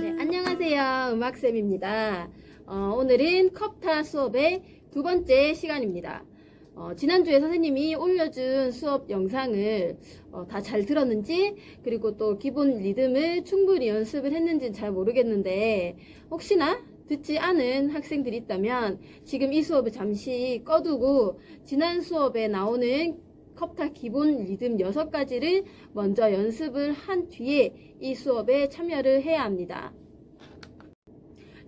네, 안녕하세요. 음악쌤입니다. 어, 오늘은 컵타 수업의 두 번째 시간입니다. 어, 지난주에 선생님이 올려준 수업 영상을 어, 다 잘 들었는지 그리고 또 기본 리듬을 충분히 연습을 했는지는 잘 모르겠는데 혹시나 듣지 않은 학생들이 있다면 지금 이 수업을 잠시 꺼두고 지난 수업에 나오는 컵타 기본 리듬 6가지를 먼저 연습을 한 뒤에 이 수업에 참여를 해야 합니다.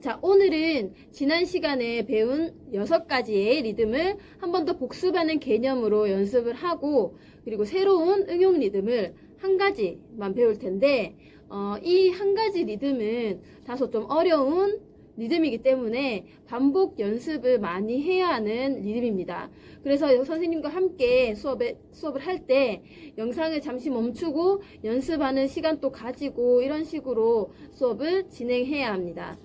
자, 오늘은 지난 시간에 배운 6가지의 리듬을 한 번 더 복습하는 개념으로 연습을 하고 그리고 새로운 응용 리듬을 한 가지만 배울 텐데 어, 이 한 가지 리듬은 다소 좀 어려운 리듬이기 때문에 반복 연습을 많이 해야 하는 리듬입니다. 그래서 선생님과 함께 수업에, 수업을 할 때 영상을 잠시 멈추고 연습하는 시간도 가지고 이런 식으로 수업을 진행해야 합니다.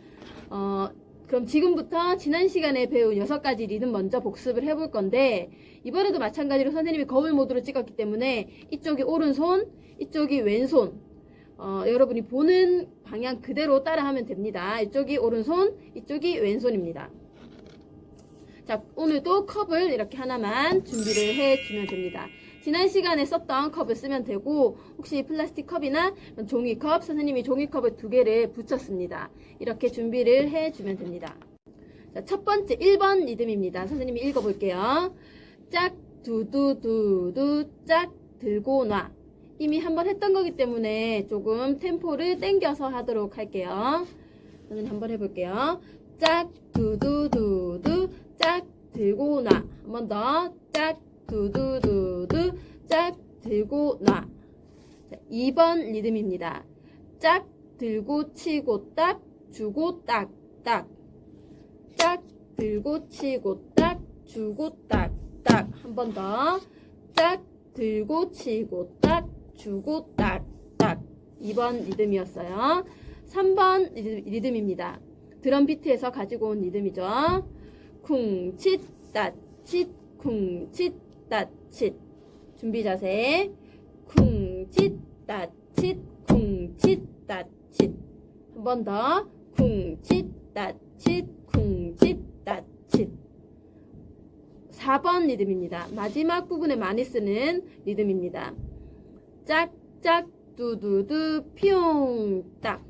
어, 그럼 지금부터 지난 시간에 배운 여섯 가지 리듬 먼저 복습을 해볼 건데 이번에도 마찬가지로 선생님이 거울 모드로 찍었기 때문에 이쪽이 오른손, 이쪽이 왼손 어, 여러분이 보는 방향 그대로 따라하면 됩니다. 이쪽이 오른손, 이쪽이 왼손입니다. 자, 오늘도 컵을 이렇게 하나만 준비를 해주면 됩니다. 지난 시간에 썼던 컵을 쓰면 되고, 혹시 플라스틱 컵이나 종이컵, 선생님이 종이컵을 두 개를 붙였습니다. 이렇게 준비를 해주면 됩니다. 자, 첫 번째 1번 리듬입니다. 선생님이 읽어볼게요. 짝, 두두두두, 짝, 들고 놔. 이미 한번 했던 거기 때문에 조금 템포를 땡겨서 하도록 할게요. 저는 한번 해볼게요. 짝, 두두두두, 짝, 들고 놔. 한번 더. 짝, 두두두두, 짝, 들고 놔. 자, 2번 리듬입니다. 짝, 들고 치고 딱, 주고 딱, 딱. 짝, 들고 치고 딱, 주고 딱, 딱. 한 번 더. 짝, 들고 치고 딱, 주고 딱, 딱. 2번 리듬이었어요. 3번 리듬, 리듬 입니다. 드럼 비트에서 가지고 온 리듬이죠. 쿵, 칫, 따, 칫, 쿵, 칫, 따, 칫. 준비 자세. 쿵, 칫, 따, 칫, 쿵, 칫, 따, 칫. 한 번 더. 쿵, 칫, 따, 칫, 쿵, 칫, 따, 칫. 4번 리듬입니다. 마지막 부분에 많이 쓰는 리듬입니다. 짝짝 두두두 피용 딱.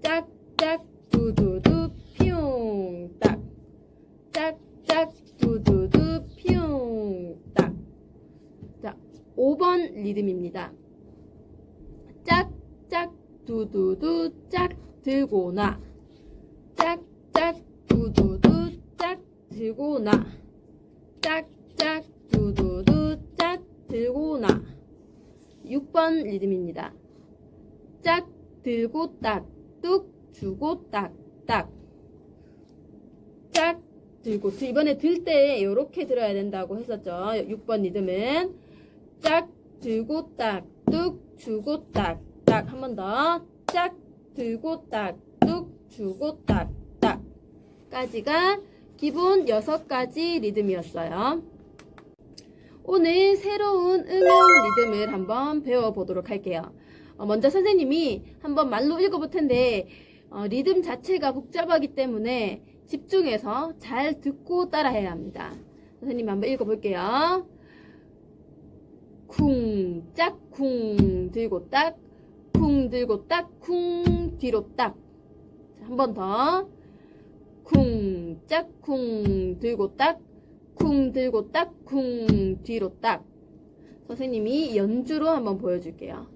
짝짝 두두두 피용 딱. 짝짝 두두두 피용 딱. 자, 5번 리듬입니다. 짝짝 두두두 짝 들고 나. 짝짝 두두두 짝 들고 나. 짝 6번 리듬입니다. 짝 들고 딱 뚝 주고 딱 딱 짝 들고 이번에 들 때 이렇게 들어야 된다고 했었죠. 6번 리듬은 짝 들고 딱 뚝 주고 딱 딱 한 번 더 짝 들고 딱 뚝 주고 딱 딱 까지가 기본 6가지 리듬이었어요. 오늘 새로운 응용 리듬을 한번 배워보도록 할게요. 어, 먼저 선생님이 한번 말로 읽어볼 텐데 어, 리듬 자체가 복잡하기 때문에 집중해서 잘 듣고 따라해야 합니다. 선생님 한번 읽어볼게요. 쿵, 짝, 쿵, 들고 딱, 쿵, 들고 딱, 쿵, 뒤로 딱. 한 번 더. 쿵, 짝, 쿵, 들고 딱, 쿵, 들고 딱, 쿵, 뒤로 딱. 선생님이 연주로 한번 보여줄게요.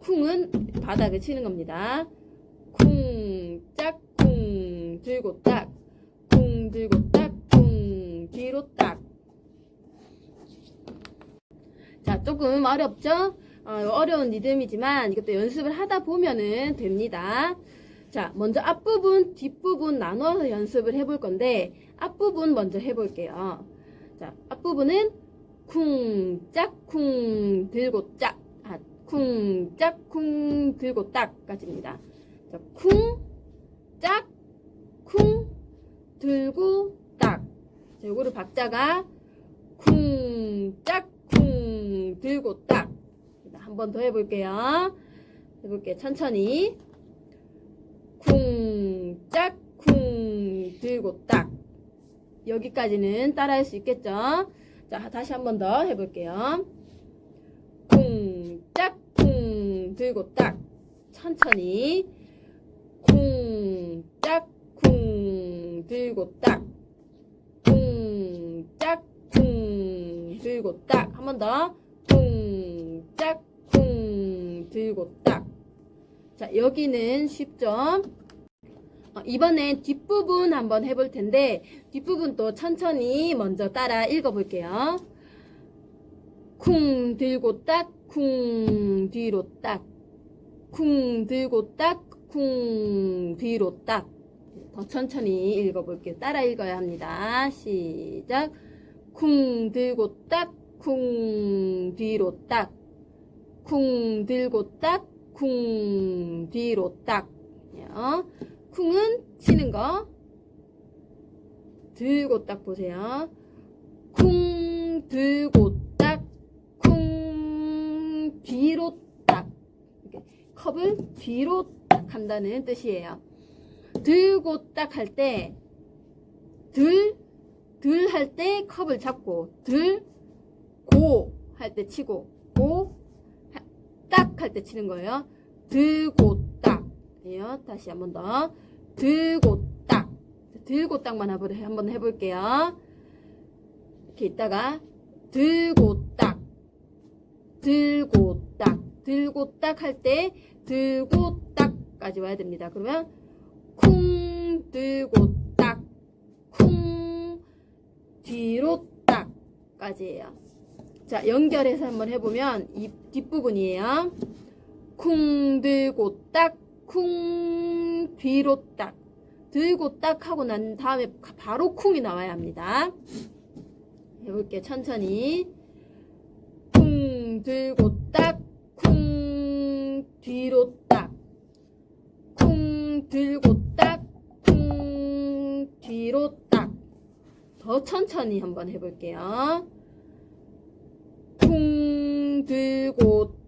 쿵은 바닥을 치는 겁니다. 쿵, 짝, 쿵, 들고 딱, 쿵, 들고 딱, 쿵, 뒤로 딱. 자, 조금 어렵죠? 어, 어려운 리듬이지만 이것도 연습을 하다 보면은 됩니다. 자, 먼저 앞부분, 뒷부분 나눠서 연습을 해볼 건데, 앞부분 먼저 해볼게요. 자, 앞부분은 쿵, 짝, 쿵, 들고 짝. 아, 쿵, 짝, 쿵, 들고 딱까지입니다. 자, 쿵, 짝, 쿵, 들고 딱. 자, 요거를 박자가 쿵, 짝, 쿵, 들고 딱. 한 번 더 해볼게요. 해볼게요. 천천히. 쿵, 짝, 쿵, 들고 딱. 여기까지는 따라할 수 있겠죠? 자, 다시 한 번 더 해볼게요. 쿵, 짝, 쿵, 들고 딱. 천천히. 쿵, 짝, 쿵, 들고 딱. 쿵, 짝, 쿵, 들고 딱. 한 번 더. 쿵, 짝, 쿵, 들고 딱. 자, 여기는 쉽죠? 어, 이번엔 뒷부분 한번 해볼 텐데, 뒷부분 또 천천히 먼저 따라 읽어볼게요. 쿵, 들고 딱, 쿵, 뒤로 딱. 쿵, 들고 딱, 쿵, 뒤로 딱. 더 천천히 읽어볼게요. 따라 읽어야 합니다. 시작. 쿵, 들고 딱, 쿵, 뒤로 딱. 쿵, 들고 딱, 쿵, 뒤로 딱. 요. 쿵은 치는 거. 들고 딱 보세요. 쿵, 들고 딱, 쿵, 뒤로 딱. 이렇게 컵을 뒤로 딱 한다는 뜻이에요. 들고 딱 할 때, 들, 들 할 때 컵을 잡고, 들, 고 할 때 치고, 고, 딱 할 때 치는 거예요. 들고 딱. 예요. 다시 한 번 더. 들고 딱. 들고 딱만 한번 해볼게요. 이렇게 있다가, 들고 딱. 들고 딱. 들고 딱 할 때, 들고 딱까지 와야 됩니다. 그러면, 쿵, 들고 딱. 쿵, 뒤로 딱까지예요. 자, 연결해서 한번 해보면, 이 뒷부분이에요. 쿵 들고 딱, 쿵 뒤로 딱. 들고 딱 하고 난 다음에 바로 쿵이 나와야 합니다. 해볼게요. 천천히. 쿵 들고 딱, 쿵 뒤로 딱. 쿵 들고 딱, 쿵 뒤로 딱. 더 천천히 한번 해볼게요. 쿵 들고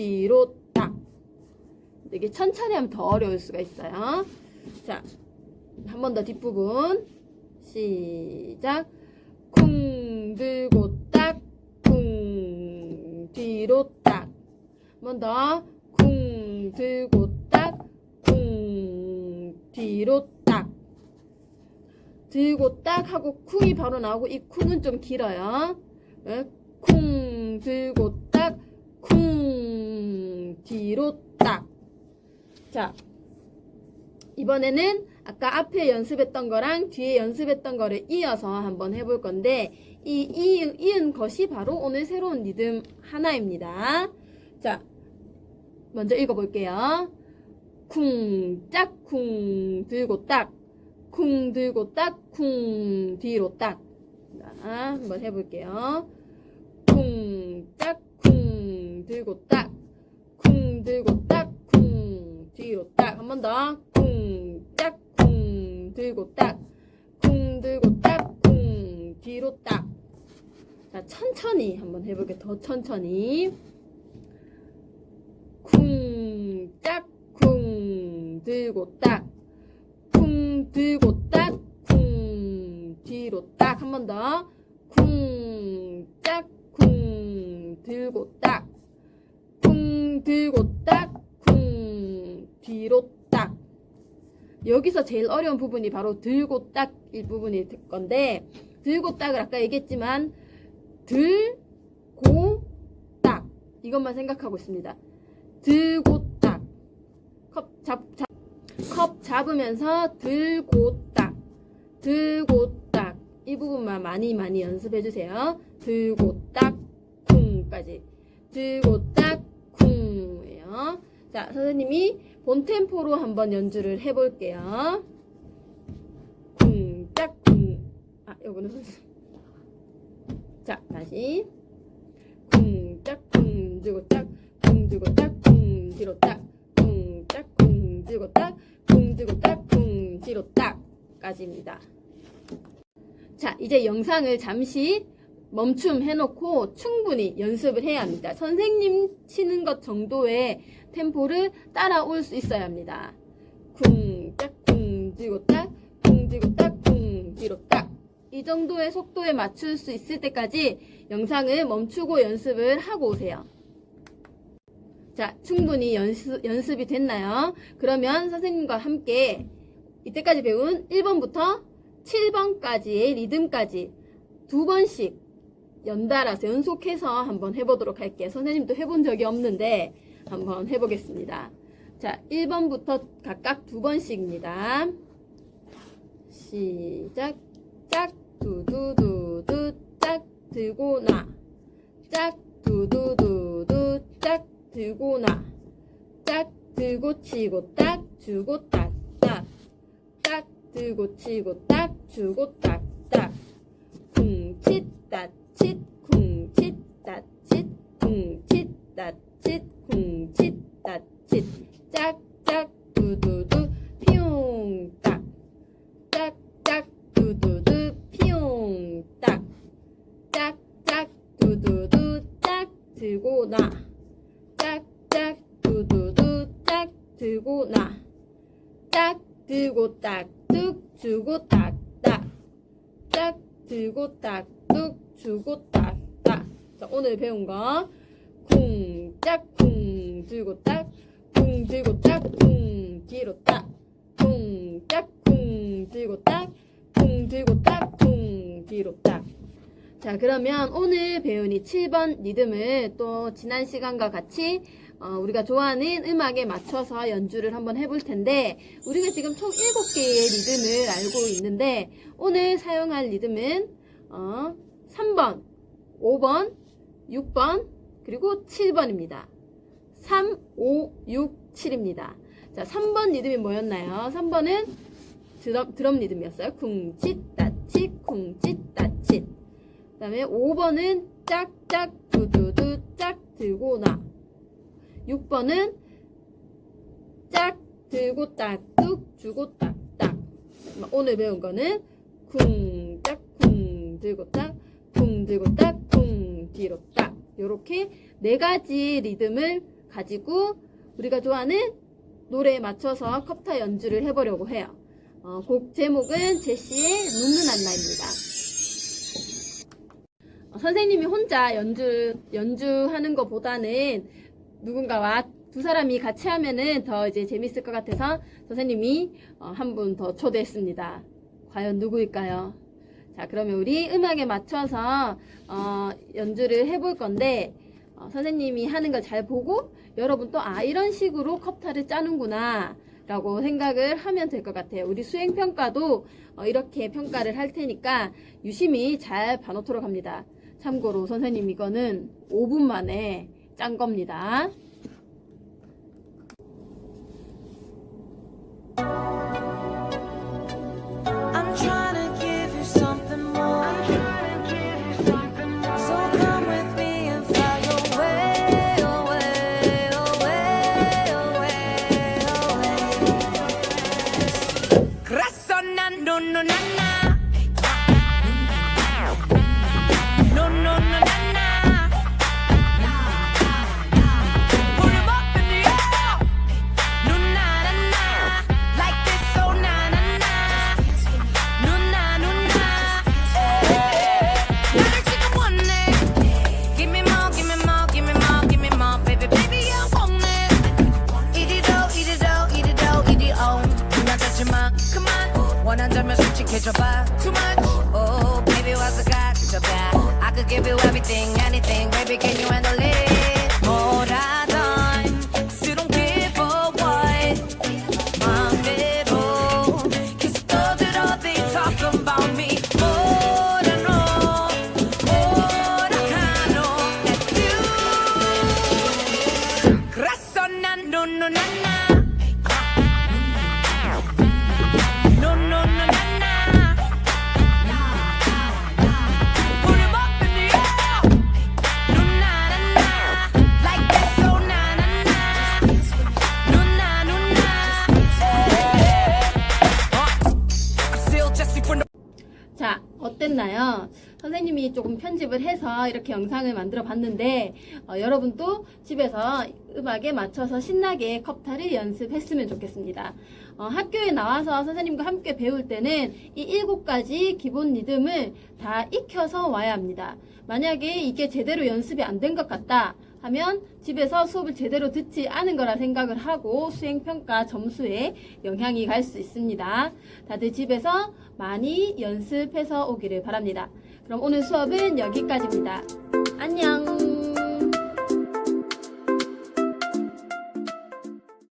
뒤로 딱. 이게 천천히 하면 더 어려울 수가 있어요. 자, 한 번 더 뒷부분. 시작. 쿵 들고 딱, 쿵 뒤로 딱. 한 번 더. 쿵 들고 딱, 쿵 뒤로 딱. 들고 딱 하고 쿵이 바로 나오고 이 쿵은 좀 길어요. 예? 쿵 들고 뒤로 딱. 자, 이번에는 아까 앞에 연습했던 거랑 뒤에 연습했던 거를 이어서 한번 해볼 건데 이 이은, 이은 것이 바로 오늘 새로운 리듬 하나입니다. 자, 먼저 읽어볼게요. 쿵, 짝, 쿵, 들고 딱, 쿵, 들고 딱, 쿵, 뒤로 딱. 자, 한번 해볼게요. 쿵, 짝, 쿵, 들고 딱, 쿵, 들고 딱, 쿵, 뒤로 딱. 한 번 더. 쿵, 짝, 쿵, 들고 딱, 쿵, 들고 딱, 쿵, 뒤로 딱. 자, 천천히 한번 해볼게요. 더 천천히. 쿵, 짝, 쿵, 들고 딱, 쿵, 들고 딱, 쿵, 뒤로 딱. 한 번 더. 쿵, 짝, 쿵, 들고 딱, 쿵, 들고 딱, 쿵, 뒤로 딱. 여기서 제일 어려운 부분이 바로 들고 딱일 부분일 건데, 들고 딱을 아까 얘기했지만, 들고 딱. 이것만 생각하고 있습니다. 들고 딱. 컵 잡, 잡, 컵 잡으면서 들고 딱. 들고 딱. 이 부분만 많이 많이 연습해 주세요. 들고 딱, 쿵까지. 들고 딱, 자, 선생님이 본 템포로 한번 연주를 해볼게요. 쿵, 딱, 쿵. 아, 요거는. 자, 다시. 쿵 들고 딱쿵 들고 딱쿵 뒤로 딱쿵짝쿵 들고 딱쿵 들고 딱쿵 뒤로 딱까지입니다. 자, 이제 영상을 잠시 멈춤 해놓고 충분히 연습을 해야 합니다. 선생님 치는 것 정도의 템포를 따라올 수 있어야 합니다. 쿵, 짝, 쿵, 뒤로 딱, 쿵, 뒤로 딱, 쿵, 뒤로 딱. 이 정도의 속도에 맞출 수 있을 때까지 영상을 멈추고 연습을 하고 오세요. 자, 충분히 연습, 연습이 됐나요? 그러면 선생님과 함께 이때까지 배운 1번부터 7번까지의 리듬까지 두 번씩 연달아서 연속해서 한번 해보도록 할게요. 선생님도 해본 적이 없는데 한번 해보겠습니다. 자, 1번부터 각각 두 번씩입니다. 시작. 짝, 두두두두, 짝, 들고 나. 짝, 두두두두, 짝, 들고 나. 짝, 들고 치고 딱, 주고 딱, 딱. 딱, 들고 치고 딱, 주고 딱, 딱. 따칫, 쿵칫, 따칫, 쿵칫, 따칫, 쿵칫, 따칫. 짝짝, 두두두, 피용, 딱. 짝짝, 두두두, 피용, 딱. 짝짝, 두두두, 짝, 들고 나. 짝짝, 두두두, 짝, 들고 나. 딱, 들고 딱, 뚝, 주고 딱, 딱. 딱, 들고 딱, 뚝, 주고 딱, 딱. 자, 오늘 배운 거. 쿵, 짝, 쿵, 들고 딱, 쿵, 들고 딱, 쿵, 뒤로 딱. 쿵, 짝, 쿵, 들고 딱, 쿵, 들고 딱, 쿵, 뒤로 딱. 자, 그러면 오늘 배운 이 7번 리듬을 또 지난 시간과 같이 어, 우리가 좋아하는 음악에 맞춰서 연주를 한번 해볼 텐데, 우리가 지금 총 7개의 리듬을 알고 있는데, 오늘 사용할 리듬은, 어, 3번, 5번, 6번, 그리고 7번입니다. 3, 5, 6, 7입니다. 자, 3번 리듬이 뭐였나요? 3번은 드럼, 드럼 리듬이었어요. 쿵칫, 따칫, 쿵칫, 따칫. 그 다음에 5번은 짝짝, 두두두, 짝, 들고 나. 6번은 짝 들고 딱 뚝 주고 딱 딱 오늘 배운 거는 쿵 짝 쿵 들고 딱 쿵 들고 딱 쿵 뒤로 딱 요렇게 네 가지 리듬을 가지고 우리가 좋아하는 노래에 맞춰서 컵타 연주를 해보려고 해요 어, 곡 제목은 제시의 눈눈 안나입니다 어, 선생님이 혼자 연주 연주하는 것보다는 누군가와 두 사람이 같이 하면은 더 이제 재밌을 것 같아서 선생님이 어, 한 분 더 초대했습니다. 과연 누구일까요? 자, 그러면 우리 음악에 맞춰서 어, 연주를 해볼 건데 어, 선생님이 하는 걸 잘 보고 여러분 또 아 이런 식으로 컵타를 짜는구나 라고 생각을 하면 될 것 같아요. 우리 수행평가도 어, 이렇게 평가를 할 테니까 유심히 잘 봐놓도록 합니다. 참고로 선생님 이거는 5분 만에 짠 겁니다. No no. No Hit your vibe too much. Oh, baby, why's the God? Hit your vibe. I could give you everything 조금 편집을 해서 이렇게 영상을 만들어 봤는데 어, 여러분도 집에서 음악에 맞춰서 신나게 컵타를 연습했으면 좋겠습니다. 어, 학교에 나와서 선생님과 함께 배울 때는 이 일곱 가지 기본 리듬을 다 익혀서 와야 합니다. 만약에 이게 제대로 연습이 안 된 것 같다 하면 집에서 수업을 제대로 듣지 않은 거라 생각을 하고 수행평가 점수에 영향이 갈 수 있습니다. 다들 집에서 많이 연습해서 오기를 바랍니다. 그럼 오늘 수업은 여기까지입니다. 안녕!